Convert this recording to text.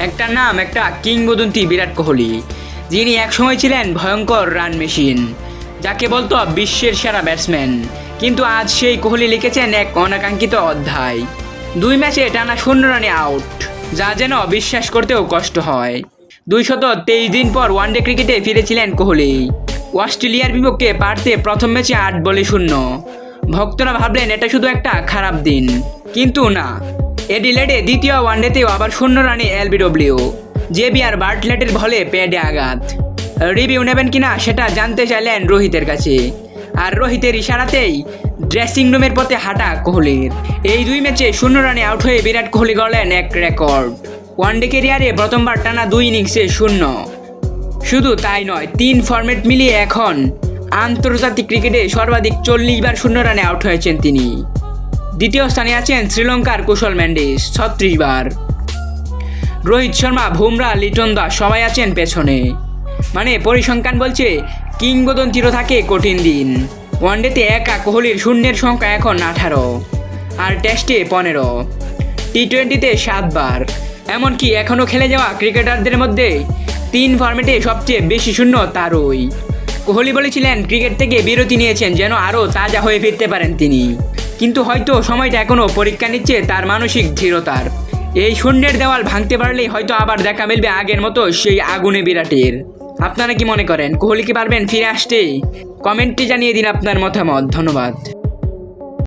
একটা নাম, একটা কিংবদন্তি বিরাট কোহলি, যিনি একসময় ছিলেন ভয়ঙ্কর রান মেশিন যাকে বলতো বিশ্বের সেরা ব্যাটসম্যান কিন্তু আজ সেই কোহলি লিখেছেন এক অনাকাঙ্ক্ষিত অধ্যায়। দুই ম্যাচে টানা শূন্য রানে আউট যা যেন বিশ্বাস করতেও কষ্ট হয়। দুইশত তেইশ দিন পর ওয়ানডে ক্রিকেটে ফিরেছিলেন কোহলি। অস্ট্রেলিয়ার বিপক্ষে পারতে প্রথম ম্যাচে আট বলে শূন্য। ভক্তরা ভাবলেন, এটা শুধু একটা খারাপ দিন। কিন্তু না এডিলেডে দ্বিতীয় ওয়ানডেতেও আবার শূন্য রানে এলবিডব্লিউ। জেবিআর বার্টলেটের ভলে প্যাডে আঘাত। রিভিউ নেবেন কিনা সেটা জানতে চাইলেন রোহিতের কাছে। আর রোহিতের ইশারাতেই ড্রেসিং রুমের পথে হাঁটা কোহলির। এই দুই ম্যাচে শূন্য রানে আউট হয়ে বিরাট কোহলি গড়লেন এক রেকর্ড। ওয়ানডে কেরিয়ারে প্রথমবার টানা দুই ইনিংসে শূন্য। শুধু তাই নয়, তিন ফরম্যাট মিলিয়ে এখন আন্তর্জাতিক ক্রিকেটে সর্বাধিক চল্লিশ বার শূন্য রানে আউট হয়েছেন তিনি। দ্বিতীয় স্থানে আছেন শ্রীলঙ্কার কুশল ম্যান্ডিস ছত্রিশ বার। রোহিত শর্মা, বুমরা, লিটন দাস, সবাই আছেন পেছনে। মানে পরিসংখ্যান বলছে, কিংবদন্তিরও থাকে কঠিন দিন। ওয়ানডেতে একা কোহলির শূন্যের সংখ্যা এখন আঠারো। আর টেস্টে পনেরো। টি টোয়েন্টিতে সাতবার এমনকি এখনও খেলে যাওয়া ক্রিকেটারদের মধ্যে তিন ফর্মেটে সবচেয়ে বেশি শূন্য তারই। কোহলি বলেছিলেন, ক্রিকেট থেকে বিরতি নিয়েছেন যেন আরও তাজা হয়ে ফিরতে পারেন তিনি। কিন্তু হয়তো সময়টা এখনও পরীক্ষা নিচ্ছে তার মানসিক দৃঢ়তার এই শূন্যের দেওয়াল ভাঙতে পারলেই হয়তো আবার দেখা মিলবে আগের মতো সেই আগুনে বিরাটের। আপনারা কি মনে করেন, কোহলি কি পারবেন ফিরে আসতে কমেন্টে জানিয়ে দিন আপনার মতামত, ধন্যবাদ।